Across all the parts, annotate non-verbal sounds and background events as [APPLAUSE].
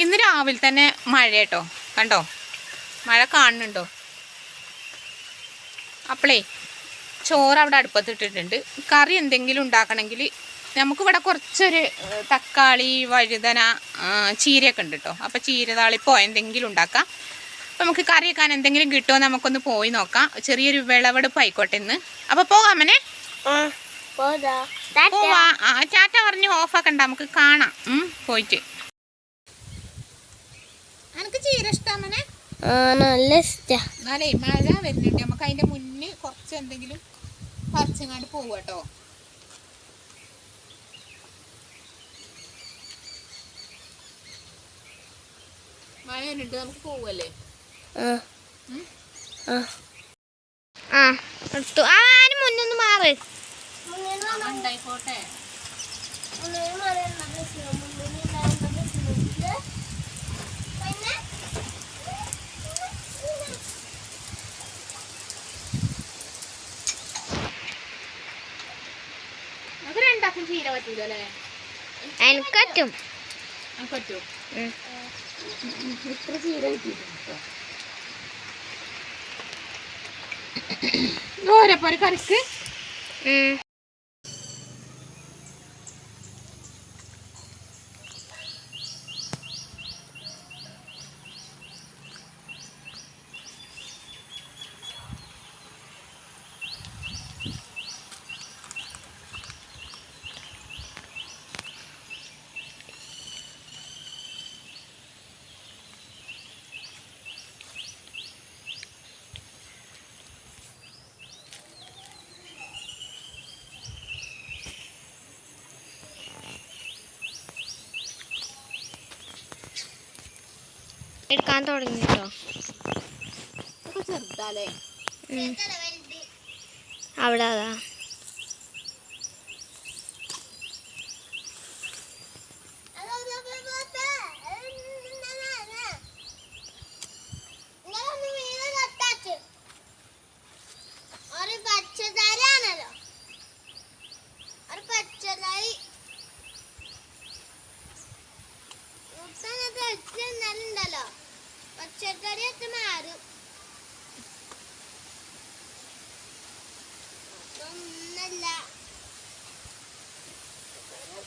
ഇന്ന് രാവിലെ തന്നെ മഴ കേട്ടോ കണ്ടോ? മഴ കാണുന്നുണ്ടോ? അപ്പളേ ചോറ് അവിടെ അടുപ്പത്തിട്ടിട്ടുണ്ട് കറി എന്തെങ്കിലും ഉണ്ടാക്കണമെങ്കിൽ നമുക്കിവിടെ കുറച്ചൊരു തക്കാളി വഴുതന ചീരയൊക്കെ ഉണ്ട് കേട്ടോ അപ്പോൾ ചീരതാളിപ്പോ എന്തെങ്കിലും ഉണ്ടാക്കാം. അപ്പോൾ നമുക്ക് കറി വെക്കാൻ എന്തെങ്കിലും കിട്ടുമോ നമുക്കൊന്ന് പോയി നോക്കാം. ചെറിയൊരു വിളവെടുപ്പ് ആയിക്കോട്ടെ ഇന്ന്. അപ്പോൾ പോകാമനെ പോവാ. ആ ചാറ്റ പറഞ്ഞ് ഓഫാക്കണ്ട. നമുക്ക് കാണാം. പോയിട്ട്. എനിക്ക് ചീര ഇഷ്ടാമനെ നല്ല ഇഷ്ടാ. എന്നാലേ മഴ വരുന്നുണ്ട്. നമുക്ക് അതിന്റെ മുന്നിൽ കുറച്ച് എന്തെങ്കിലും പറിച്ചങ്ങാണ്ട് പോവട്ടോ മഴ വരുന്നുണ്ട്. നമുക്ക് പോവല്ലേ ആ. ഉം? ആ. ആ എടുത്തു. ആ ആരും മുന്നൊന്ന് മാറ്. ഉണ്ടായിക്കോട്ടെ നമുക്ക് രണ്ടാക്കും ചീര എനിക്കറ്റും നമുക്ക് പറ്റുമോ ഉം. ഇത്ര ചീര കിട്ടിയിട്ടുണ്ട് ഓരപ്പോ [COUGHS] ഒരു കറിക്ക്. ഉം. തുടങ്ങിട്ടോ തുടങ്ങി കേട്ടോ. അവിടെ അതാ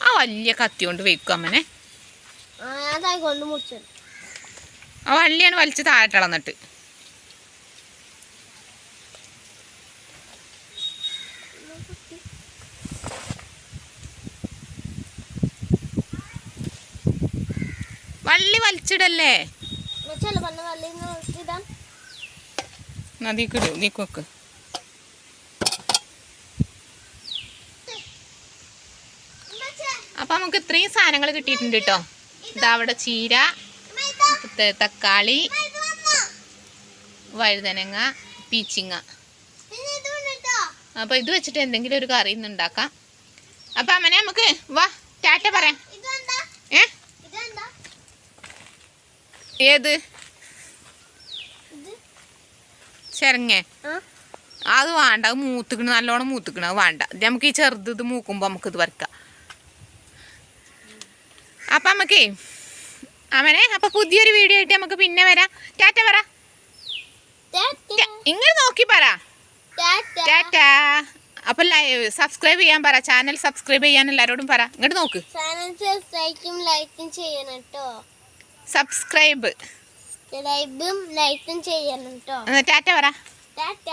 ആ വലിയ കത്തി കൊണ്ട് വെക്കും അമ്മനെ. ആ വള്ളിയാണ് വലിച്ച് താഴെട്ടളന്നിട്ട് വള്ളി വലിച്ചിടല്ലേ? ചെല നദിക്കിടൂ നീക്കൊക്ക് അപ്പൊ നമുക്ക് ഇത്രയും സാധനങ്ങൾ കിട്ടിയിട്ടുണ്ട് കേട്ടോ ഇതാ അവിടെ ചീര തക്കാളി? വഴുതനങ്ങ പീച്ചിങ്ങ പിന്നെ ഇത് അപ്പൊ ഇത് വെച്ചിട്ട് എന്തെങ്കിലും ഒരു കറി ഇന്ന് ഉണ്ടാക്കാം അപ്പൊ അമ്മനെ നമുക്ക് വാ ടാറ്റ പറയാം? ഏ? ഏത് ഇത്? ചെരങ്ങ. ആ. അത് വേണ്ട അത് മൂത്തുക്കണ് നല്ലോണം മൂത്തുക്കണ് അത് വേണ്ട. ഇത് നമുക്ക് ഈ ചെറുത് ഇത് മൂക്കുമ്പോൾ നമുക്ക് ഇത് വരക്കാം. അപ്പം നമുക്കേ അവനെ അപ്പൊ പുതിയൊരു വീഡിയോ ആയിട്ട് നമുക്ക് പിന്നെ വരാം. ടാറ്റ പറ. ഇങ്ങനെ നോക്കി പറ. ടാറ്റ. അപ്പൊ സബ്സ്ക്രൈബ് ചെയ്യാൻ പറ. ചാനൽ സബ്സ്ക്രൈബ് ചെയ്യാൻ എല്ലാരോടും പറ. ഇങ്ങോട്ട് നോക്ക്. സബ്സ്ക്രൈബും സബ്സ്ക്രൈബും ലൈക്കും ചെയ്യണം കേട്ടോ ടാറ്റ പറ. ടാറ്റ.